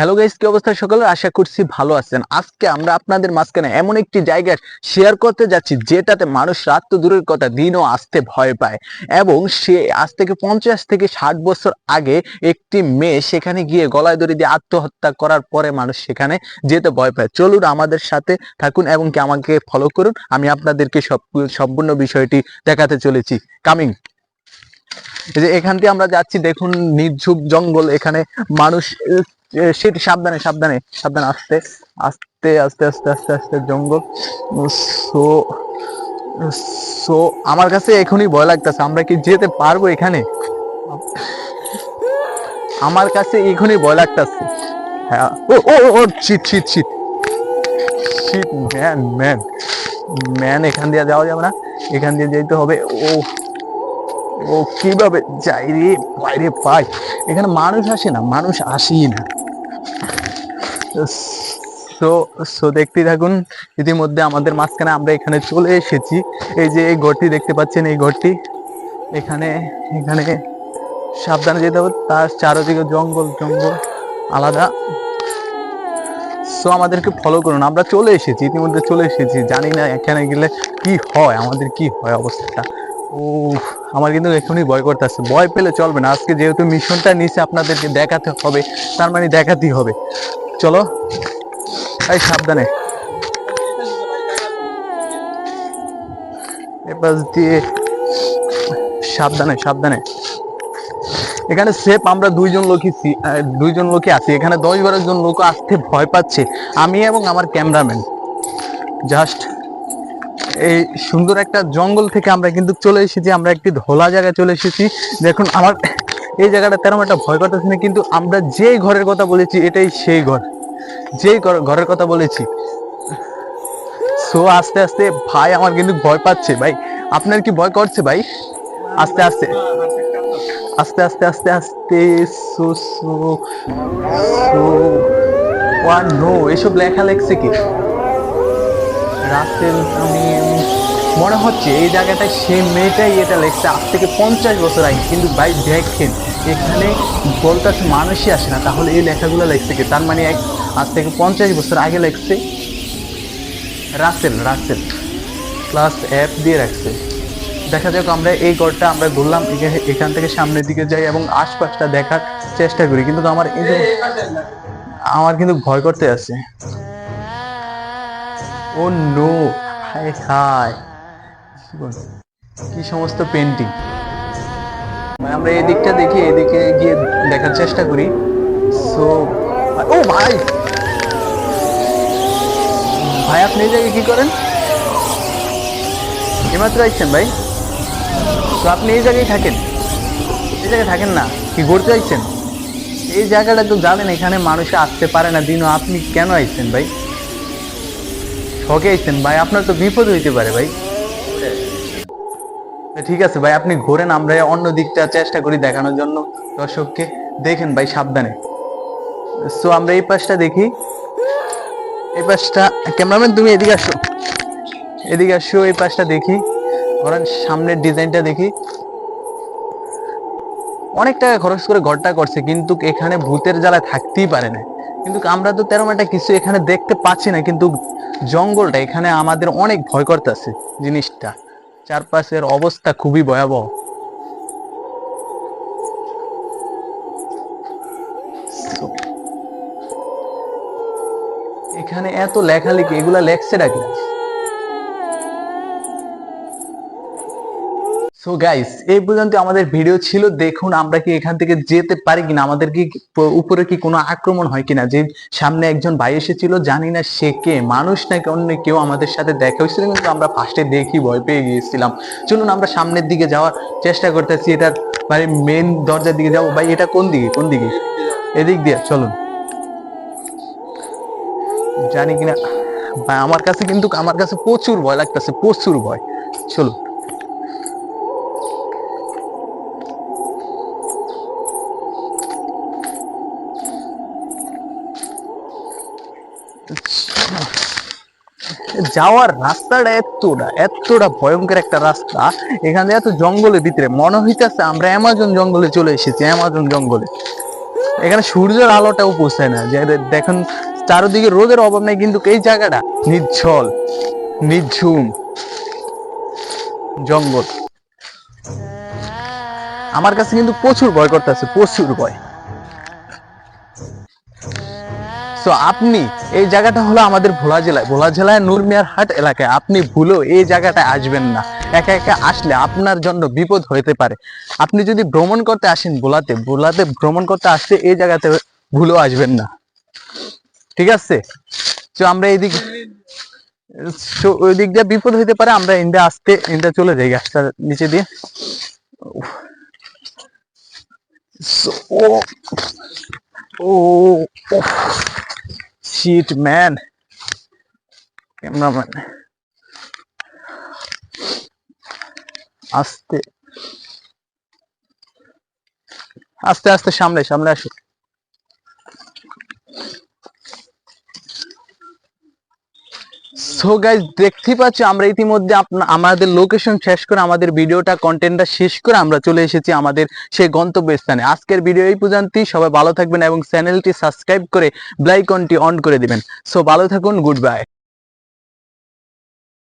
Hello guys কি অবস্থা সকলে? আশা করছি ভালো আছেন। আজকে আমরা আপনাদের মাঝখানে এমন একটি জায়গা শেয়ার করতে যাচ্ছি, যেটাতে মানুষ রাত তো দূরের কথা, দিনও আসতে ভয় পায়। এবং সে আজ থেকে পঞ্চাশ থেকে ষাট বছর আগে একটি মেয়ে সেখানে গিয়ে গলায় দড়ি দিয়ে আত্মহত্যা করার পরে মানুষ সেখানে যেতে ভয় পায়। চলুন আমাদের সাথে থাকুন এবং কি আমাকে ফলো করুন। আমি আপনাদেরকে সব, সম্পূর্ণ বিষয়টি দেখাতে চলেছি। কামিং যে এখান দিয়ে আমরা যাচ্ছি, দেখুন নির্ঝুপ জঙ্গল, এখানে মানুষ সেটি সাবধানে সাবধানে সাবধানে, আস্তে আস্তে আস্তে আস্তে আস্তে আস্তে, জঙ্গল। সো সো, আমার কাছে এখনই ভয় লাগতেছে, আমরা কি যেতে পারব এখানে? আমার কাছে এখনই ভয় লাগতেছে। হ্যাঁ ও ও ও শীত শীত শীত শীত ম্যান ম্যান ম্যান এখান দিয়ে যাওয়া যাবে না। এখান দিয়ে যেতে হবে। ও ও, কীভাবে যাই রে? বাইরে পাই এখানে মানুষ আসে না, মানুষ আসেই না। সো সো দেখতেই থাকুন, ইতিমধ্যে আমাদের মাঝখানে আমরা এখানে চলে এসেছি। এই যে এই ঘরটি দেখতে পাচ্ছেন, এই ঘরটি এখানে এখানে সাবধানে যেতে হবে। তার চারদিকে জঙ্গল জঙ্গল আলাদা। সো আমাদেরকে ফলো করুন। আমরা চলে এসেছি, ইতিমধ্যে চলে এসেছি। জানি না এখানে গেলে কি হয়, আমাদের কি হয় অবস্থাটা। ও আমার কিন্তু এখনই ভয় করতেছে। ভয় পেলে চলবে না। আজকে যেহেতু মিশনটা নিচে আপনাদেরকে দেখাতে হবে, তার মানে দেখাতেই হবে। চলো। এই সাবধানে। দিয়ে সাবধানে সাবধানে। এখানে সেফ আমরা দুইজন লোকই দুইজন লোকই আছি। এখানে দশ বারো জন লোক আসতে ভয় পাচ্ছে। আমি এবং আমার ক্যামেরাম্যান। জাস্ট এই সুন্দর একটা জঙ্গল থেকে আমরা কিন্তু চলে এসেছি। আমরা একটি ধোলা জায়গায় চলে এসেছি। দেখুন, আমার এই জায়গাটা তেরম একটা ভয় করতেছে না, কিন্তু আমরা যেই ঘরের কথা বলেছি, এটাই সেই ঘর। যেই ঘর- ঘরের কথা বলেছি। সো আস্তে আস্তে ভাই আমার কিন্তু ভয় পাচ্ছে, ভাই। আপনার কি ভয় করছে, ভাই? আস্তে আস্তে। আস্তে আস্তে আস্তে আস্তে so so so one no এসব লেখা লেখছে কি? রাসেল আমি মনে হচ্ছে এই জায়গাটায় সে মেয়েটাই এটা লেখছে। আজ থেকে পঞ্চাশ বছর আগে। কিন্তু ভাই, দেখেন, এখানে বলতেছে মানুষই আসে না। তাহলে এই লেখাগুলো লেখছে কি? তার মানে এক আজ থেকে পঞ্চাশ বছর আগে লেখছে। রাসেল রাসেল। প্লাস অ্যাপ দিয়ে রাখছে। দেখা যাক, আমরা এই গড়টা আমরা ঘুরলাম। এখা- এখান থেকে সামনের দিকে যাই এবং আশপাশটা দেখার চেষ্টা করি। কিন্তু আমার এই আমার কিন্তু ভয় করতে আছে ও নো, হায় হায়। কি সমস্ত পেন্টিং মানে আমরা এই দিকটা দেখি এদিকে গিয়ে দেখার চেষ্টা করি। সো ও ভাই! ভাই, আপনি এই জায়গায় কি করেন? এমাত্র আসছেন ভাই। তো আপনি এই জায়গায় থাকেন। এই জায়গায় থাকেন না, কি ঘুরতে আসছেন এই জায়গাটা তো জানেন, এখানে মানুষ আসতে পারে না। দিনও আপনি কেন আসছেন ভাই? শখে আসছেন ভাই, আপনার তো বিপদ হইতে পারে ভাই। ঠিক আছে ভাই, আপনি ঘোরেন, আমরা অন্য দিকটা চেষ্টা করি দেখানোর জন্য দর্শককে। দেখেন ভাই, সাবধানে। সো আমরা এই পাশটা দেখি। এই পাশটা, ক্যামেরাম্যান, তুমি এদিকে আসো। এদিকে আসো, এই পাশটা দেখি। ধরেন, সামনের ডিজাইনটা দেখি। অনেক টাকা খরচ করে ঘরটা করছে, কিন্তু এখানে ভূতের জ্বালা থাকতেই পারে না। কিন্তু আমরা তো তেরো একটা কিছু এখানে দেখতে পাচ্ছি না, কিন্তু জঙ্গলটা এখানে আমাদের অনেক ভয় করতেছে জিনিসটা। চারপাশের অবস্থা খুবই ভয়াবহ। এখানে এত লেখালেখি এগুলা লেখছে নাকি? সো গাইস এই পর্যন্ত আমাদের ভিডিও ছিল। দেখুন আমরা কি এখান থেকে যেতে পারি কিনা? আমাদের কি উপরে কি কোনো আক্রমণ হয় কিনা? যে সামনে একজন ভাই এসেছিল, জানি না সে কে, মানুষ নাকি অন্য কেউ আমাদের সাথে দেখা হয়েছিল, কিন্তু আমরা ফার্স্টে দেখি, ভয় পেয়ে গিয়েছিলাম। চলুন আমরা সামনের দিকে যাওয়ার চেষ্টা করতেছি। এটার ভাই মেন দরজার দিকে যাব। ভাই, এটা কোন দিকে? কোন দিকে? এদিক দিয়ে, চলুন। জানি কিনা, ভাই, আমার কাছে কিন্তু, আমার কাছে প্রচুর ভয় লাগতেছে, প্রচুর ভয়। চলুন। যাওয়ার রাস্তাটা এতটা এতটা ভয়ঙ্কর একটা রাস্তা। এখানে এত জঙ্গলের ভিতরে মনে হইতেছে আমরা অ্যামাজন জঙ্গলে চলে এসেছি, অ্যামাজন জঙ্গলে। এখানে সূর্যের আলোটাও পৌঁছায় না, যে দেখেন চারদিকে রোদের অভাব নেই, কিন্তু এই জায়গাটা নির্ঝল, নির্ঝুম জঙ্গল। আমার কাছে কিন্তু প্রচুর ভয় করতেছে, প্রচুর ভয়। তো আপনি এই জায়গাটা হলো আমাদের ভোলা জেলায় ভোলা জেলায় নুরমিয়ার হাট এলাকায় আপনি ভুলেও এই জায়গাটায় আসবেন না একা একা আসলে আপনার জন্য বিপদ হইতে পারে আপনি যদি ভ্রমণ করতে আসেন ভোলাতে ভোলাতে ভ্রমণ করতে আসলে এই জায়গাতে ভুলেও আসবেন না ঠিক আছে তো আমরা এইদিক ওই দিক দিয়ে বিপদ হইতে পারে আমরা ইন্ডিয়া আসতে ইন্ডিয়া চলে যাই গাছটার নিচে দিয়ে ও oh, oh, oh, shit, man. Cameraman. আস্তে আস্তে আস্তে সামনে সামনে আসো সো গাইজ দেখতে পাচ্ছি, আমরা ইতিমধ্যে আমাদের লোকেশন শেষ করে আমাদের ভিডিওটা কন্টেন্টটা শেষ করে আমরা চলে এসেছি আমাদের সেই গন্তব্যস্থানে। আজকের ভিডিও এই পর্যন্তই, সবাই ভালো থাকবেন এবং চ্যানেলটি সাবস্ক্রাইব করে ব্লাইকনটি অন করে দিবেন। সো ভালো থাকুন গুড বাই